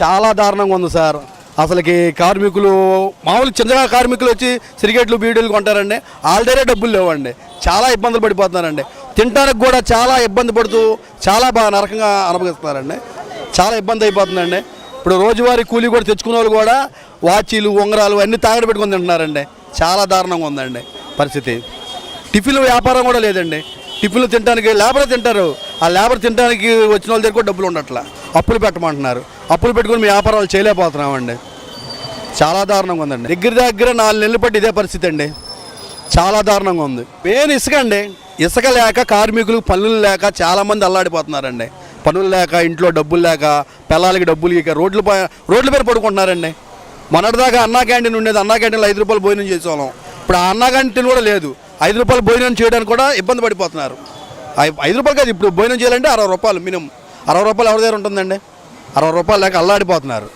చాలా దారుణంగా ఉంది సార్. అసలుకి కార్మికులు మామూలు చిన్నగా కార్మికులు వచ్చి సిరిగేట్లు బీడీలు కొంటారండి. ఆల్రెడీ డబ్బులు లేవండి. చాలా ఇబ్బందులు పడిపోతున్నారండి. తినడానికి కూడా చాలా ఇబ్బంది పడుతూ చాలా బాగా నరకంగా అనుభవిస్తున్నారండి. చాలా ఇబ్బంది అయిపోతుందండి. ఇప్పుడు రోజువారీ కూలీ కూడా తెచ్చుకున్న వాళ్ళు కూడా వాచీలు ఉంగరాలు అన్నీ తాగడ పెట్టుకుని తింటున్నారండి. చాలా దారుణంగా ఉందండి పరిస్థితి. టిఫిన్ వ్యాపారం కూడా లేదండి. టిఫిన్లు తినడానికి లేబర్ తింటారు. ఆ లేబర్ తినడానికి వచ్చిన వాళ్ళ దగ్గర కూడా డబ్బులు ఉండట్లా. అప్పులు పెట్టమంటున్నారు. అప్పులు పెట్టుకుని మీ వ్యాపారాలు చేయలేకపోతున్నామండి. చాలా దారుణంగా ఉందండి. దగ్గర దగ్గర నాలుగు నెలలు పట్టి ఇదే పరిస్థితి అండి. చాలా దారుణంగా ఉంది. మెయిన్ ఇసుక అండి. ఇసుక లేక కార్మికులు పనులు లేక చాలామంది అల్లాడిపోతున్నారండి. పనులు లేక ఇంట్లో డబ్బులు లేక పిల్లలకి డబ్బులు ఇక రోడ్ల రోడ్ల పేరు పడుకుంటున్నారండి. మొన్నటిదాకా అన్నా క్యాంటీన్ ఉండేది. అన్నా క్యాంటీన్లో ఐదు రూపాయలు భోజనం చేసేవాళ్ళం. ఇప్పుడు ఆ అన్నా క్యాంటీన్ కూడా లేదు. ఐదు రూపాయలు భోజనం చేయడానికి కూడా ఇబ్బంది పడిపోతున్నారు. ఐ- ఐదు రూపాయలు కాదు ఇప్పుడు భోజనం చేయాలంటే అరవై రూపాయలు మినిమం. అరవై రూపాయలు ఎవరి దగ్గర ఉంటుందండి? అరవై రూపాయలు లేక అల్లాడిపోతున్నారు.